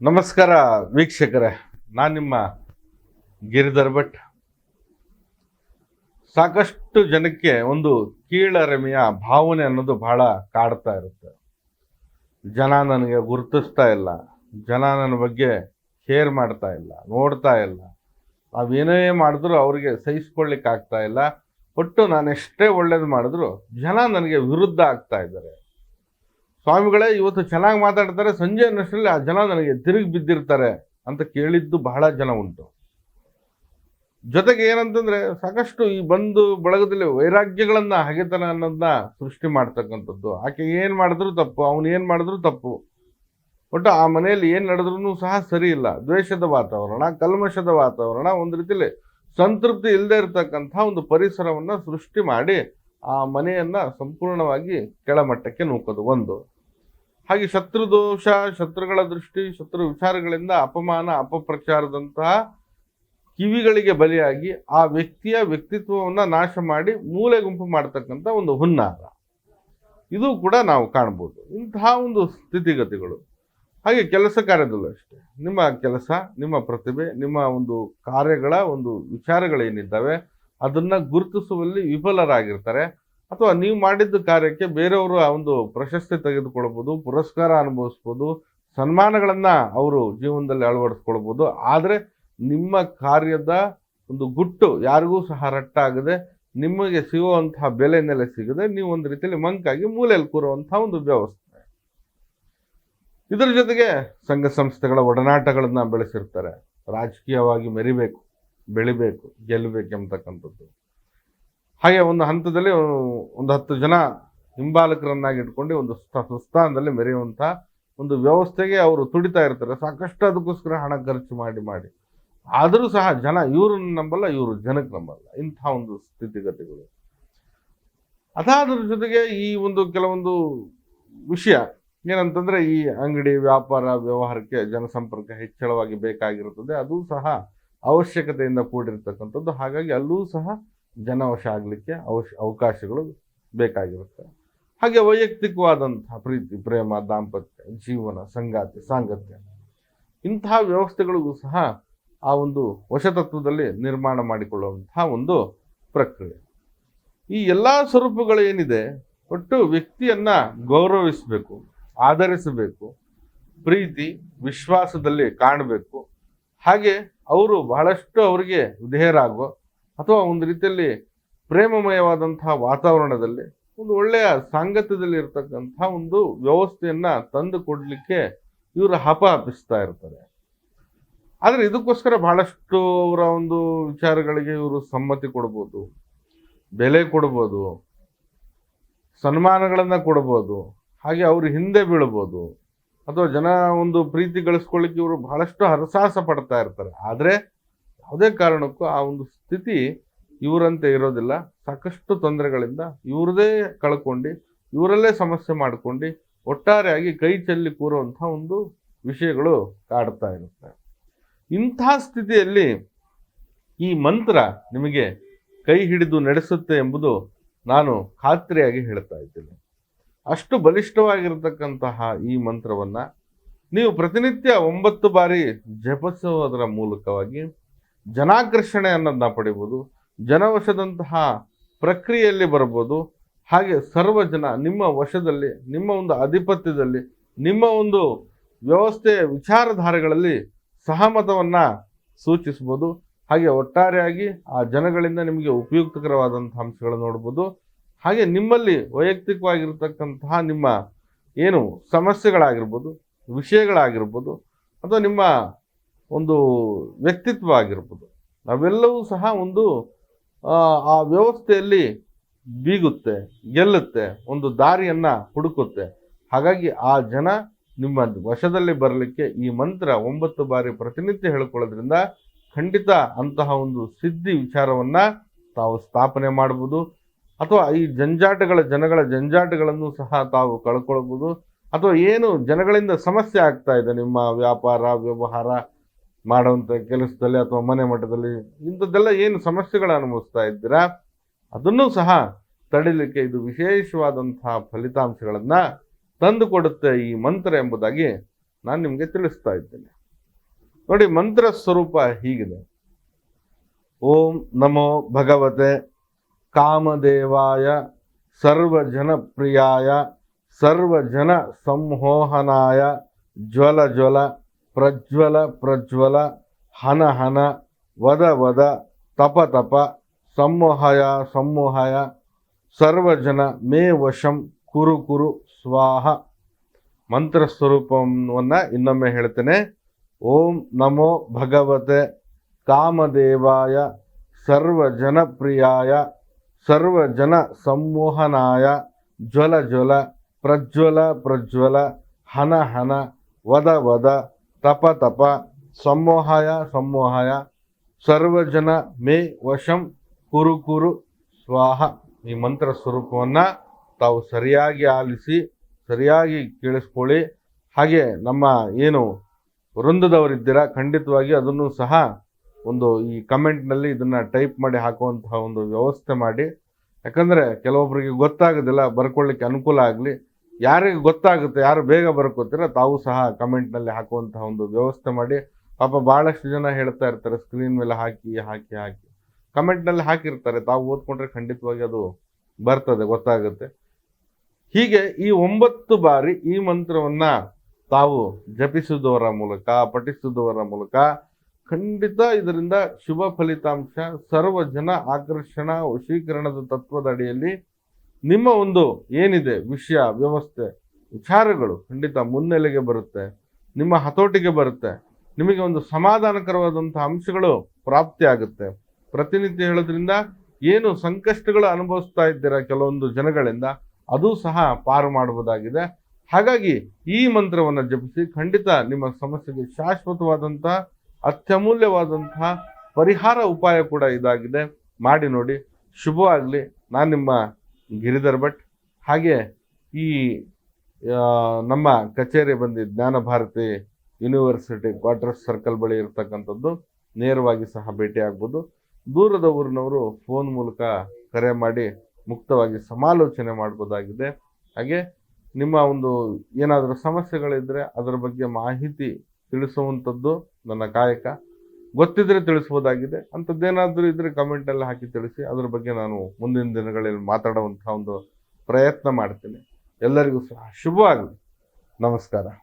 ನಮಸ್ಕಾರ ವೀಕ್ಷಕರೇ, ನಾನು ನಿಮ್ಮ ಗಿರಿಧರ್ ಭಟ್. ಸಾಕಷ್ಟು ಜನಕ್ಕೆ ಒಂದು ಕೀಳರಿಮೆಯ ಭಾವನೆ ಅನ್ನೋದು ಬಹಳ ಕಾಡ್ತಾ ಇರುತ್ತೆ. ಜನ ನನಗೆ ಗುರುತಿಸ್ತಾ ಇಲ್ಲ, ಜನ ನನ್ನ ಬಗ್ಗೆ ಕೇರ್ ಮಾಡ್ತಾ ಇಲ್ಲ, ನೋಡ್ತಾ ಇಲ್ಲ. ನಾವೇನೇ ಮಾಡಿದ್ರು ಅವರಿಗೆ ಸಹಿಸ್ಕೊಳ್ಳಿಕ್ಕೆ ಆಗ್ತಾ ಇಲ್ಲ, ಒಟ್ಟು ನಾನು ಎಷ್ಟೇ ಒಳ್ಳೇದು ಮಾಡಿದ್ರು ಜನ ನನಗೆ ವಿರುದ್ಧ ಆಗ್ತಾ ಇದ್ದಾರೆ. ಸ್ವಾಮಿಗಳೇ, ಇವತ್ತು ಚೆನ್ನಾಗಿ ಮಾತಾಡ್ತಾರೆ. ಸಂಜೆ ಅನ್ನಷ್ಟರಲ್ಲಿ ಆ ಜನ ನನಗೆ ತಿರುಗಿ ಬಿದ್ದಿರ್ತಾರೆ ಅಂತ ಕೇಳಿದ್ದು ಬಹಳ ಜನ ಉಂಟು. ಜೊತೆಗೆ ಏನಂತಂದ್ರೆ, ಸಾಕಷ್ಟು ಈ ಬಂದು ಬಳಗದಲ್ಲಿ ವೈರಾಗ್ಯಗಳನ್ನು ಹಗೆತನ ಅನ್ನೋದನ್ನ ಸೃಷ್ಟಿ ಮಾಡ್ತಕ್ಕಂಥದ್ದು. ಆಕೆ ಏನು ಮಾಡಿದ್ರು ತಪ್ಪು, ಅವನು ಏನು ಮಾಡಿದ್ರು ತಪ್ಪು. ಒಟ್ಟು ಆ ಮನೆಯಲ್ಲಿ ಏನು ನಡೆದ್ರೂ ಸಹ ಸರಿ ಇಲ್ಲ. ದ್ವೇಷದ ವಾತಾವರಣ, ಕಲ್ಮಶದ ವಾತಾವರಣ, ಒಂದು ರೀತಿಯಲ್ಲಿ ಸಂತೃಪ್ತಿ ಇಲ್ಲದೆ ಇರತಕ್ಕಂಥ ಒಂದು ಪರಿಸರವನ್ನ ಸೃಷ್ಟಿ ಮಾಡಿ ಆ ಮನೆಯನ್ನ ಸಂಪೂರ್ಣವಾಗಿ ಕೆಳಮಟ್ಟಕ್ಕೆ ನೂಕೋದು ಒಂದು. ಹಾಗೆ ಶತ್ರು ದೋಷ, ಶತ್ರುಗಳ ದೃಷ್ಟಿ, ಶತ್ರು ವಿಚಾರಗಳಿಂದ ಅಪಮಾನ, ಅಪಪ್ರಚಾರದಂತಹ ಕಿವಿಗಳಿಗೆ ಬಲಿಯಾಗಿ ಆ ವ್ಯಕ್ತಿಯ ವ್ಯಕ್ತಿತ್ವವನ್ನು ನಾಶ ಮಾಡಿ ಮೂಲೆ ಗುಂಪು ಮಾಡತಕ್ಕಂಥ ಒಂದು ಹುನ್ನಾರ. ಇದು ಕೂಡ ನಾವು ಕಾಣ್ಬೋದು. ಇಂತಹ ಒಂದು ಸ್ಥಿತಿಗತಿಗಳು. ಹಾಗೆ ಕೆಲಸ ಕಾರ್ಯದಲ್ಲೂ ಅಷ್ಟೇ. ನಿಮ್ಮ ಕೆಲಸ, ನಿಮ್ಮ ಪ್ರತಿಭೆ, ನಿಮ್ಮ ಒಂದು ಕಾರ್ಯಗಳ ಒಂದು ವಿಚಾರಗಳೇನಿದ್ದಾವೆ, ಅದನ್ನು ಗುರುತಿಸುವಲ್ಲಿ ವಿಫಲರಾಗಿರ್ತಾರೆ. ಅಥವಾ ನೀವು ಮಾಡಿದ್ದ ಕಾರ್ಯಕ್ಕೆ ಬೇರೆಯವರು ಆ ಒಂದು ಪ್ರಶಸ್ತಿ ತೆಗೆದುಕೊಳ್ಬೋದು, ಪುರಸ್ಕಾರ ಅನುಭವಿಸ್ಬೋದು, ಸನ್ಮಾನಗಳನ್ನು ಅವರು ಜೀವನದಲ್ಲಿ ಅಳವಡಿಸ್ಕೊಳ್ಬೋದು. ಆದರೆ ನಿಮ್ಮ ಕಾರ್ಯದ ಒಂದು ಗುಟ್ಟು ಯಾರಿಗೂ ಸಹ ರಟ್ಟಾಗದೆ ನಿಮಗೆ ಸಿಗುವಂತಹ ಬೆಲೆ ನೆಲೆ ಸಿಗದೆ ನೀವು ಒಂದು ರೀತಿಯಲ್ಲಿ ಮಂಕಾಗಿ ಮೂಲೆಯಲ್ಲಿ ಕೂರುವಂತಹ ಒಂದು ವ್ಯವಸ್ಥೆ. ಇದರ ಜೊತೆಗೆ ಸಂಘ ಸಂಸ್ಥೆಗಳ ಒಡನಾಟಗಳನ್ನ ಬೆಳೆಸಿರ್ತಾರೆ. ರಾಜಕೀಯವಾಗಿ ಮೆರಿಬೇಕು, ಬೆಳಿಬೇಕು ಗೆಲ್ಲಬೇಕು ಎಂಬತಕ್ಕಂಥದ್ದು ಹಾಗೆ ಒಂದು ಹಂತದಲ್ಲಿ ಒಂದು ಹತ್ತು ಜನ ಹಿಂಬಾಲಕರನ್ನಾಗಿ ಇಟ್ಕೊಂಡು ಒಂದು ಸಂಸ್ಥಾನದಲ್ಲಿ ಸ್ಥಾನದಲ್ಲಿ ಮೆರೆಯುವಂಥ ಒಂದು ವ್ಯವಸ್ಥೆಗೆ ಅವರು ತುಡಿತಾ ಇರ್ತಾರೆ. ಸಾಕಷ್ಟು ಅದಕ್ಕೋಸ್ಕರ ಹಣ ಖರ್ಚು ಮಾಡಿ ಮಾಡಿ. ಆದರೂ ಸಹ ಜನ ಇವ್ರನ್ನ ನಂಬಲ್ಲ, ಇವರು ಜನಕ್ಕೆ ನಂಬಲ್ಲ. ಇಂಥ ಒಂದು ಸ್ಥಿತಿಗತಿಗಳು. ಅದಾದ್ರ ಜೊತೆಗೆ ಈ ಒಂದು ಕೆಲವೊಂದು ವಿಷಯ ಏನಂತಂದ್ರೆ, ಈ ಅಂಗಡಿ ವ್ಯಾಪಾರ ವ್ಯವಹಾರಕ್ಕೆ ಜನಸಂಪರ್ಕ ಹೆಚ್ಚಳವಾಗಿ ಬೇಕಾಗಿರುತ್ತದೆ. ಅದು ಸಹ ಅವಶ್ಯಕತೆಯಿಂದ ಕೂಡಿರ್ತಕ್ಕಂಥದ್ದು. ಹಾಗಾಗಿ ಅಲ್ಲೂ ಸಹ ಜನವಶ ಆಗಲಿಕ್ಕೆ ಅವಶ, ಅವಕಾಶಗಳು ಬೇಕಾಗಿರುತ್ತೆ. ಹಾಗೆ ವೈಯಕ್ತಿಕವಾದಂತಹ ಪ್ರೀತಿ, ಪ್ರೇಮ, ದಾಂಪತ್ಯ, ಜೀವನ, ಸಂಗಾತಿ, ಸಾಂಗತ್ಯ, ಇಂತಹ ವ್ಯವಸ್ಥೆಗಳಿಗೂ ಸಹ ಆ ಒಂದು ವಶತತ್ವದಲ್ಲಿ ನಿರ್ಮಾಣ ಮಾಡಿಕೊಳ್ಳುವಂತಹ ಒಂದು ಪ್ರಕ್ರಿಯೆ. ಈ ಎಲ್ಲ ಸ್ವರೂಪಗಳು ಏನಿದೆ ಒಟ್ಟು ವ್ಯಕ್ತಿಯನ್ನ ಗೌರವಿಸಬೇಕು, ಆಧರಿಸಬೇಕು, ಪ್ರೀತಿ, ವಿಶ್ವಾಸದಲ್ಲಿ ಕಾಣಬೇಕು. ಹಾಗೆ ಅವರು ಬಹಳಷ್ಟು ಅವರಿಗೆ ವಿಧೇಯರಾಗೋ ಅಥವಾ ಒಂದು ರೀತಿಯಲ್ಲಿ ಪ್ರೇಮಮಯವಾದಂತಹ ವಾತಾವರಣದಲ್ಲಿ, ಒಂದು ಒಳ್ಳೆಯ ಸಾಂಗತ್ಯದಲ್ಲಿ ಇರತಕ್ಕಂಥ ಒಂದು ವ್ಯವಸ್ಥೆಯನ್ನ ತಂದು ಕೊಡ್ಲಿಕ್ಕೆ ಇವರು ಹಪ ಹಪ್ಪಿಸ್ತಾ ಇರ್ತಾರೆ. ಆದರೆ ಇದಕ್ಕೋಸ್ಕರ ಬಹಳಷ್ಟು ಅವರ ಒಂದು ವಿಚಾರಗಳಿಗೆ ಇವರು ಸಮ್ಮತಿ ಕೊಡ್ಬೋದು, ಬೆಲೆ ಕೊಡ್ಬೋದು, ಸನ್ಮಾನಗಳನ್ನು ಕೊಡ್ಬೋದು, ಹಾಗೆ ಅವ್ರ ಹಿಂದೆ ಬೀಳ್ಬೋದು, ಅಥವಾ ಜನ ಒಂದು ಪ್ರೀತಿ ಗಳಿಸ್ಕೊಳ್ಳಿಕ್ಕೆ ಇವರು ಬಹಳಷ್ಟು ಹರಸಾಹಸ ಪಡ್ತಾ ಇರ್ತಾರೆ. ಆದ್ರೆ ಯಾವುದೇ ಕಾರಣಕ್ಕೂ ಆ ಒಂದು ಸ್ಥಿತಿ ಇವರಂತೆ ಇರೋದಿಲ್ಲ. ಸಾಕಷ್ಟು ತೊಂದರೆಗಳಿಂದ ಇವ್ರದೇ ಕಳ್ಕೊಂಡು, ಇವರಲ್ಲೇ ಸಮಸ್ಯೆ ಮಾಡ್ಕೊಂಡು, ಒಟ್ಟಾರೆಯಾಗಿ ಕೈ ಚೆಲ್ಲಿ ಕೂರುವಂಥ ಒಂದು ವಿಷಯಗಳು ಕಾಡ್ತಾ ಇರುತ್ತೆ. ಇಂಥ ಸ್ಥಿತಿಯಲ್ಲಿ ಈ ಮಂತ್ರ ನಿಮಗೆ ಕೈ ಹಿಡಿದು ನಡೆಸುತ್ತೆ ಎಂಬುದು ನಾನು ಖಾತ್ರಿಯಾಗಿ ಹೇಳ್ತಾ ಇದ್ದೀನಿ. ಅಷ್ಟು ಬಲಿಷ್ಠವಾಗಿರತಕ್ಕಂತಹ ಈ ಮಂತ್ರವನ್ನು ನೀವು ಪ್ರತಿನಿತ್ಯ ಒಂಬತ್ತು ಬಾರಿ ಜಪಿಸುವುದರ ಮೂಲಕವಾಗಿ ಜನಾಕರ್ಷಣೆ ಅನ್ನೋದನ್ನ ಪಡಿಬೋದು, ಜನವಶದಂತಹ ಪ್ರಕ್ರಿಯೆಯಲ್ಲಿ ಬರ್ಬೋದು, ಹಾಗೆ ಸರ್ವ ಜನ ನಿಮ್ಮ ವಶದಲ್ಲಿ, ನಿಮ್ಮ ಒಂದು ಆಧಿಪತ್ಯದಲ್ಲಿ ನಿಮ್ಮ ಒಂದು ವ್ಯವಸ್ಥೆಯ ವಿಚಾರಧಾರೆಗಳಲ್ಲಿ ಸಹಮತವನ್ನು ಸೂಚಿಸ್ಬೋದು. ಹಾಗೆ ಒಟ್ಟಾರೆಯಾಗಿ ಆ ಜನಗಳಿಂದ ನಿಮಗೆ ಉಪಯುಕ್ತಕರವಾದಂಥ ಅಂಶಗಳನ್ನು ನೋಡ್ಬೋದು. ಹಾಗೆ ನಿಮ್ಮಲ್ಲಿ ವೈಯಕ್ತಿಕವಾಗಿರ್ತಕ್ಕಂತಹ ನಿಮ್ಮ ಏನು ಸಮಸ್ಯೆಗಳಾಗಿರ್ಬೋದು, ವಿಷಯಗಳಾಗಿರ್ಬೋದು, ಅಥವಾ ನಿಮ್ಮ ಒಂದು ವ್ಯಕ್ತಿತ್ವ ಆಗಿರ್ಬೋದು ಅವೆಲ್ಲವೂ ಸಹ ಒಂದು ಆ, ವ್ಯವಸ್ಥೆಯಲ್ಲಿ ಬೀಗುತ್ತೆ ಗೆಲ್ಲುತ್ತೆ ಒಂದು ದಾರಿಯನ್ನು ಹುಡುಕುತ್ತೆ. ಹಾಗಾಗಿ ಆ ಜನ ನಿಮ್ಮ ವಶದಲ್ಲಿ ಬರಲಿಕ್ಕೆ ಈ ಮಂತ್ರ ಒಂಬತ್ತು ಬಾರಿ ಪ್ರತಿನಿತ್ಯ ಹೇಳ್ಕೊಳ್ಳೋದ್ರಿಂದ ಖಂಡಿತ ಅಂತಹ ಒಂದು ಸಿದ್ಧಿ ವಿಚಾರವನ್ನು ತಾವು ಸ್ಥಾಪನೆ ಮಾಡ್ಬೋದು. ಅಥವಾ ಈ ಜಂಜಾಟಗಳ ಜನಗಳ ಜಂಜಾಟಗಳನ್ನು ಸಹ ತಾವು ಕಳ್ಕೊಳ್ಬೋದು. ಅಥವಾ ಏನು ಜನಗಳಿಂದ ಸಮಸ್ಯೆ ಆಗ್ತಾ ಇದೆ ನಿಮ್ಮ ವ್ಯಾಪಾರ ವ್ಯವಹಾರ ಮಾಡುವಂಥ ಕೆಲಸದಲ್ಲಿ ಅಥವಾ ಮನೆ ಮಟ್ಟದಲ್ಲಿ ಇಂಥದ್ದೆಲ್ಲ ಏನು ಸಮಸ್ಯೆಗಳು ಅನುಭವಿಸ್ತಾ ಇದ್ದೀರಾ? ಅದನ್ನು ಸಹ ತಡಿಲಿಕ್ಕೆ ಇದು ವಿಶೇಷವಾದಂತಹ ಫಲಿತಾಂಶಗಳನ್ನು ತಂದುಕೊಡುತ್ತೆ ಈ ಮಂತ್ರ ಎಂಬುದಾಗಿ ನಾನು ನಿಮಗೆ ತಿಳಿಸ್ತಾ ಇದ್ದೇನೆ. ನೋಡಿ, ಮಂತ್ರ ಸ್ವರೂಪ ಹೀಗಿದೆ. ಓಂ ನಮೋ ಭಗವತೆ ಕಾಮದೇವಾಯ ಸರ್ವಜನಪ್ರಿಯಾಯ ಸರ್ವಜನ ಸಂಮೋಹನಾಯ ಜ್ವಲ ಜ್ವಲ ಪ್ರಜ್ವಲ ಪ್ರಜ್ವಲ, ಹನ ಹನ, ವದ ವದ, ತಪ ತಪ, ಸಂಮೋಹಯ ಸಂಮೋಹಯ, ಸರ್ವಜನ, ಮೇ ವಶಂ, ಕುರು ಕುರು, ಸ್ವಾಹ. ಮಂತ್ರ ಸ್ವರೂಪವನ್ನು ಇನ್ನೊಮ್ಮೆ ಹೇಳ್ತೇನೆ. ಓಂ ನಮೋ ಭಗವತೆ ಕಾಮದೇವಾಯ ಸರ್ವಜನಪ್ರಿಯಾಯ ಸರ್ವಜನ ಸಂಮೋಹನಾಯ, ಜ್ವಲ ಜ್ವಲ, ಪ್ರಜ್ವಲ ಪ್ರಜ್ವಲ, ಹನ ಹನ, ವದ ವದ ತಪ ತಪ ಸಮೋಹಾಯ ಸಮೋಹಾಯ ಸರ್ವಜನ ಮೇ ವಶಂ ಕುರು ಕುರು ಸ್ವಾಹ ಈ ಮಂತ್ರ ಸ್ವರೂಪವನ್ನು ತಾವು ಸರಿಯಾಗಿ ಆಲಿಸಿ ಸರಿಯಾಗಿ ಕೇಳಿಸ್ಕೊಳ್ಳಿ. ಹಾಗೆ ನಮ್ಮ ಏನು ವೃಂದದವರಿದ್ದೀರಾ ಖಂಡಿತವಾಗಿ ಅದನ್ನು ಸಹ ಒಂದು ಈ ಕಮೆಂಟ್ನಲ್ಲಿ ಇದನ್ನು ಟೈಪ್ ಮಾಡಿ ಹಾಕುವಂತಹ ಒಂದು ವ್ಯವಸ್ಥೆ ಮಾಡಿ. ಯಾಕಂದರೆ ಕೆಲವೊಬ್ಬರಿಗೆ ಗೊತ್ತಾಗೋದಿಲ್ಲ, ಬರ್ಕೊಳ್ಳಿಕ್ಕೆ ಅನುಕೂಲ ಆಗಲಿ. ಯಾರಿಗೆ ಗೊತ್ತಾಗುತ್ತೆ, ಯಾರು ಬೇಗ ಬರ್ಕೋತೀರ ತಾವು ಸಹ ಕಮೆಂಟ್ನಲ್ಲಿ ಹಾಕುವಂತಹ ಒಂದು ವ್ಯವಸ್ಥೆ ಮಾಡಿ, ಪಾಪ ಭಾಳಷ್ಟು ಜನ ಹೇಳ್ತಾ ಇರ್ತಾರೆ ಸ್ಕ್ರೀನ್ ಮೇಲೆ ಹಾಕಿ ಹಾಕಿ ಹಾಕಿ. ಕಮೆಂಟ್ನಲ್ಲಿ ಹಾಕಿರ್ತಾರೆ, ತಾವು ಓದ್ಕೊಂಡ್ರೆ ಖಂಡಿತವಾಗಿ ಅದು ಬರ್ತದೆ, ಗೊತ್ತಾಗುತ್ತೆ. ಹೀಗೆ ಈ ಒಂಬತ್ತು ಬಾರಿ ಈ ಮಂತ್ರವನ್ನ ತಾವು ಜಪಿಸುವುದರ ಮೂಲಕ ಪಠಿಸುವುದವರ ಮೂಲಕ ಖಂಡಿತ ಇದರಿಂದ ಶುಭ ಫಲಿತಾಂಶ ಸರ್ವ ಜನ ಆಕರ್ಷಣ, ವಶೀಕರಣದ ತತ್ವದ ಅಡಿಯಲ್ಲಿ ನಿಮ್ಮ ಒಂದು ಏನಿದೆ ವಿಷಯ, ವ್ಯವಸ್ಥೆ, ವಿಚಾರಗಳು ಖಂಡಿತ ಮುನ್ನೆಲೆಗೆ ಬರುತ್ತೆ, ನಿಮ್ಮ ಹತೋಟಿಗೆ ಬರುತ್ತೆ, ನಿಮಗೆ ಒಂದು ಸಮಾಧಾನಕರವಾದಂಥ ಅಂಶಗಳು ಪ್ರಾಪ್ತಿ ಆಗುತ್ತೆ. ಪ್ರತಿನಿತ್ಯ ಹೇಳೋದ್ರಿಂದ ಏನು ಸಂಕಷ್ಟಗಳು ಅನುಭವಿಸ್ತಾ ಇದ್ದೀರಾ ಕೆಲವೊಂದು ಜನಗಳಿಂದ, ಅದು ಸಹ ಪಾರು ಮಾಡಬಹುದಾಗಿದೆ ಹಾಗಾಗಿ ಈ ಮಂತ್ರವನ್ನು ಜಪಿಸಿ ಖಂಡಿತ ನಿಮ್ಮ ಸಮಸ್ಯೆಗೆ ಶಾಶ್ವತವಾದಂತಹ ಅತ್ಯಮೂಲ್ಯವಾದಂತಹ ಪರಿಹಾರ ಉಪಾಯ ಕೂಡ ಇದಾಗಿದೆ. ಮಾಡಿ ನೋಡಿ. ಶುಭವಾಗಲಿ. ನಾನು ನಿಮ್ಮ ಗಿರಿಧರ್ ಭಟ್. ಹಾಗೆ ಈ ನಮ್ಮ ಕಚೇರಿ ಬಂದು ಜ್ಞಾನ ಭಾರತಿ ಯೂನಿವರ್ಸಿಟಿ ಕ್ವಾರ್ಟರ್ಸ್ ಸರ್ಕಲ್ ಬಳಿ ಇರತಕ್ಕಂಥದ್ದು ನೇರವಾಗಿ ಸಹ ಭೇಟಿ ಆಗ್ಬೋದು. ದೂರದ ಊರಿನವರು ಫೋನ್ ಮೂಲಕ ಕರೆ ಮಾಡಿ ಮುಕ್ತವಾಗಿ ಸಮಾಲೋಚನೆ ಮಾಡ್ಬೋದಾಗಿದೆ. ಹಾಗೆ ನಿಮ್ಮ ಒಂದು ಏನಾದರೂ ಸಮಸ್ಯೆಗಳಿದ್ದರೆ ಅದರ ಬಗ್ಗೆ ಮಾಹಿತಿ ತಿಳಿಸುವಂಥದ್ದು ನನ್ನ ಕಾಯಕ. ಗೊತ್ತಿದ್ರೆ ತಿಳಿಸ್ಬೋದಾಗಿದೆ. ಅಂಥದ್ದೇನಾದರೂ ಇದ್ದರೆ ಎಲ್ಲ ಹಾಕಿ ತಿಳಿಸಿ. ಅದ್ರ ಬಗ್ಗೆ ನಾನು ಮುಂದಿನ ದಿನಗಳಲ್ಲಿ ಮಾತಾಡುವಂಥ ಒಂದು ಪ್ರಯತ್ನ ಮಾಡ್ತೀನಿ. ಎಲ್ಲರಿಗೂ ಸಹ ಶುಭವಾಗಲಿ. ನಮಸ್ಕಾರ.